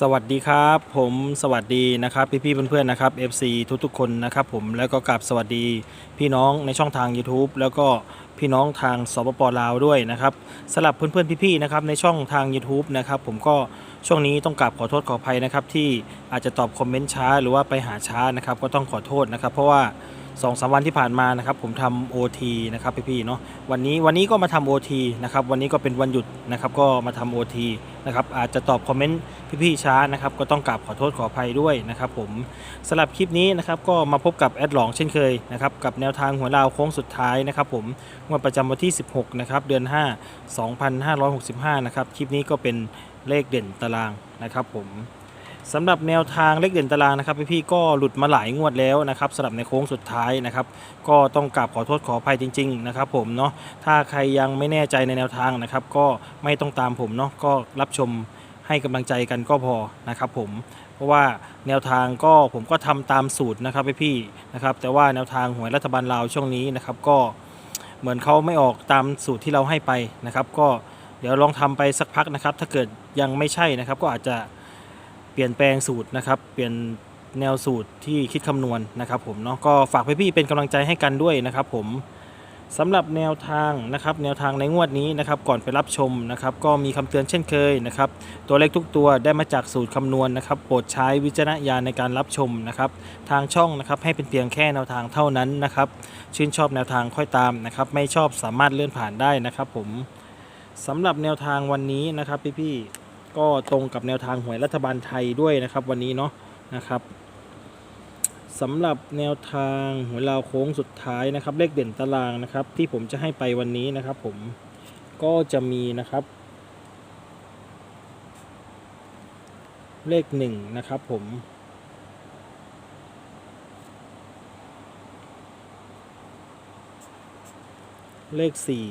สวัสดีครับ ผมสวัสดีนะครับพี่ๆเพื่อนๆนะครับ FC ทุกๆคนนะครับผมแล้วก็กราบสวัสดีพี่น้องในช่องทาง YouTube แล้วก็พี่น้องทางสปปลาวด้วยนะครับสำหรับเพื่อนๆพี่ๆนะครับในช่องทาง YouTube นะครับผมก็ช่วงนี้ต้องกราบขอโทษขออภัยนะครับที่อาจจะตอบคอมเมนต์ช้า หรือว่าไปหาช้านะครับก็ต้องขอโทษนะครับเพราะว่า สองสามวันที่ผ่านมานะครับผมทำ OT นะครับพี่ๆเนาะวันนี้วันนี้ก็มาทำ OT นะครับวันนี้ก็เป็นวันหยุดนะครับก็มาทำ OT นะครับอาจจะตอบคอมเมนต์พี่ๆช้านะครับก็ต้องกราบขอโทษขออภัยด้วยนะครับผมสำหรับคลิปนี้นะครับก็มาพบกับแอดหลองเช่นเคยนะครับกับแนวทางหัวลาวโค้งสุดท้ายนะครับผมงวดประจำวันที่ 16นะครับเดือน 5 2565 นะครับคลิปนี้ก็เป็นเลขเด่นตารางนะครับผม สำหรับแนวทางเลขเด่นตารางนะครับพี่ๆก็หลุดมาหลายงวดแล้วนะครับสำหรับในโค้งสุดท้ายนะครับ ก็ต้องกราบขอโทษขออภัยจริง ๆ นะครับ ผมเนาะถ้าใครยังไม่แน่ใจในแนวทางนะครับ ก็ไม่ต้องตามผมเนาะก็รับชมให้กำลังใจกันก็พอนะครับผมเพราะว่าแนวทางก็ผมก็ทำตามสูตรนะครับพี่ๆนะครับ แต่ว่าแนวทางหวยรัฐบาลลาวช่วงนี้นะครับ ก็เหมือนเขาไม่ออกตามสูตรที่เราให้ไปนะครับ ก็เดี๋ยวลองทำไปสักพักนะครับ ถ้าเกิดยังไม่ใช่นะครับ ก็อาจจะ ปลี่ยนแปลงสูตรนะครับ เปลี่ยนแนวสูตรที่คิดคำนวณนะครับผมเนาะก็ฝากพี่ๆเป็นกำลังใจให้กันด้วยนะครับผมสำหรับแนวทางนะครับแนวทางในงวดนี้นะครับก่อนไปรับชมนะครับก็มีคำเตือนเช่นเคยนะครับตัวเลขทุกตัวได้มาจากสูตรคำนวณนะครับโปรดใช้วิจารณญาณในการรับชมนะครับทางช่องนะครับให้เป็นเพียงแค่แนวทางเท่านั้นนะครับชื่นชอบแนวทางค่อยตามนะครับไม่ชอบสามารถเลื่อนผ่านได้นะครับผมสำหรับแนวทางวันนี้นะครับพี่ๆ ก็ตรงกับแนวทางหวยรัฐบาลไทยด้วยนะครับ วันนี้เนาะนะครับสำหรับแนวทางหัวลาวโค้งสุดท้ายนะครับ เลขเด่นตารางนะครับ ที่ผมจะให้ไปวันนี้นะครับ ผมก็จะมีนะครับ เลขหนึ่งนะครับผมเลขสี่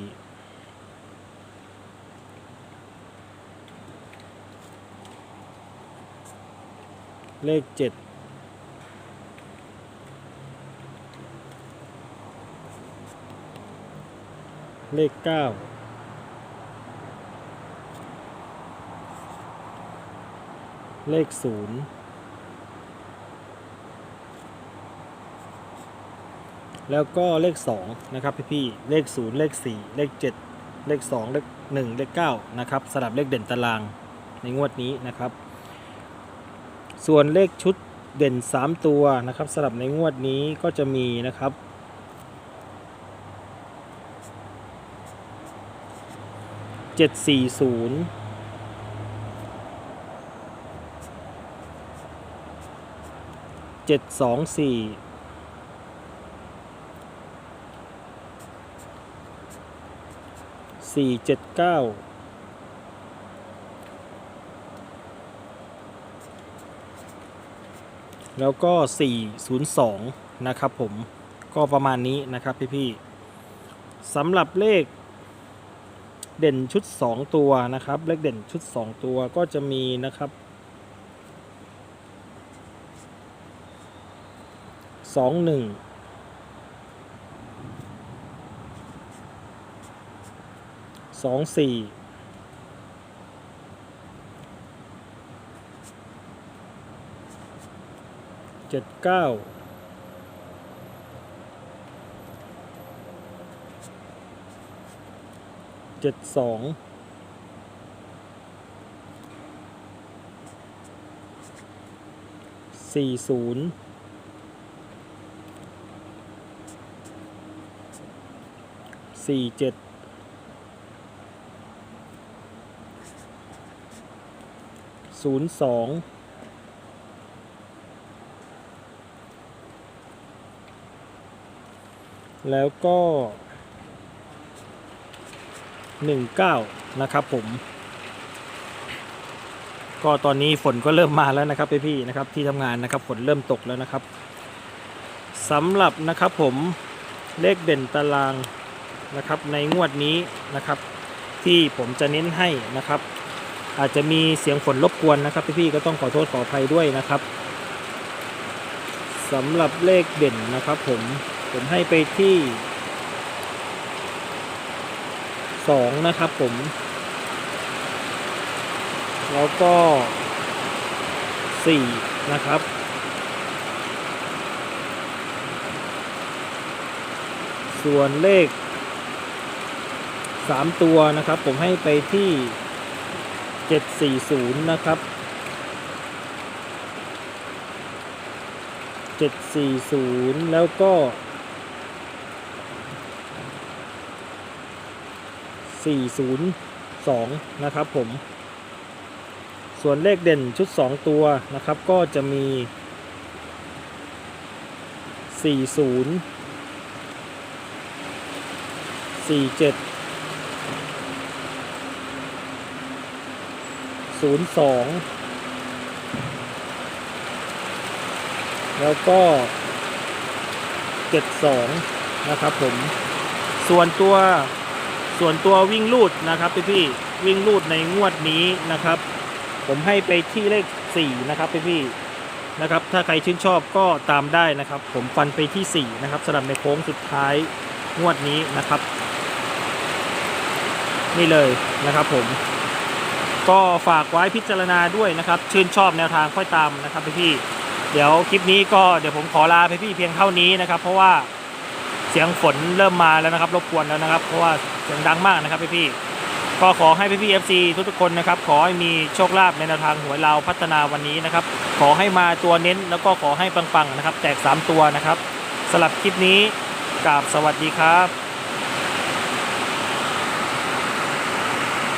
เลขเจ็ดเลขเก้าเลขศูนย์แล้วก็เลขสองนะครับพี่ๆเลขศูนย์เลขสี่เลขเจ็ดเลขสองเลขหนึ่งเลขเก้านะครับสลับเลขเด่นตารางในงวดนี้นะครับ ส่วนเลขชุดเด่น 3 ตัวนะครับสำหรับในงวดนี้ก็จะมีนะครับเจ็ดสี่ศูนย์724 479 แล้วก็สี่ศูนย์สองนะครับผมก็ประมาณนี้นะครับพี่ๆสำหรับเลขเด่นชุด 2 ตัวนะครับ เลขเด่นชุด 2 ตัวก็จะมีนะครับสองหนึ่งสองสี่ เจ็ดเก้าเจ็ดสองสี่ศูนย์สี่เจ็ดศูนย์สอง แล้วก็ 19 นะครับผม ก็ตอนนี้ฝนก็เริ่มมาแล้วนะครับพี่ๆนะครับที่ทำงานนะครับฝนเริ่มตกแล้วนะครับสำหรับนะครับผมเลขเด่นตารางนะครับในงวดนี้นะครับที่ผมจะเน้นให้นะครับ อาจจะมีเสียงฝนรบกวนนะครับพี่ๆก็ต้องขอโทษขออภัยด้วยนะครับสำหรับเลขเด่นนะครับผม ผมให้ไปที่สองนะครับผม แล้วก็สี่นะครับ ส่วนเลขสามตัวนะครับ ผมให้ไปที่เจ็ดสี่ศูนย์นะครับเจ็ดสี่ศูนย์แล้วก็ สี่ศูนย์สองนะครับผม ส่วนเลขเด่นชุด 2 ตัวนะครับ ก็จะมี 40 47 02 แล้วก็ 72 นะครับผม ส่วนตัว ส่วนตัววิ่งลูดนะครับพี่พี่วิ่งลูดในงวดนี้นะครับ ผมให้ไปที่เลข 4 นะครับพี่พี่นะครับ ถ้าใครชื่นชอบก็ตามได้นะครับ ผมฟันไปที่ 4 นะครับสำหรับในโค้งสุดท้ายงวดนี้นะครับ นี่เลยนะครับผม ก็ฝากไว้พิจารณาด้วยนะครับ ชื่นชอบแนวทางค่อยตามนะครับพี่พี่เดี๋ยวคลิปนี้ก็เดี๋ยวผมขอลาพี่พี่เพียงเท่านี้นะครับ เพราะว่าเสียงฝนเริ่มมาแล้วนะครับ รบกวนแล้วนะครับ เพราะว่า สียงดังมากนะครับพี่พี่ๆก็ขอให้พี่พี่เอฟซีทุกๆคนนะครับขอให้มีโชคลาภในแนวทางหวยเราวพัฒนาวันนี้นะครับ ขอให้มาตัวเน้นแล้วก็ขอให้ปังๆนะครับ แตก 3 ตัวนะครับสำหรับคลิปนี้กราบสวัสดีครับ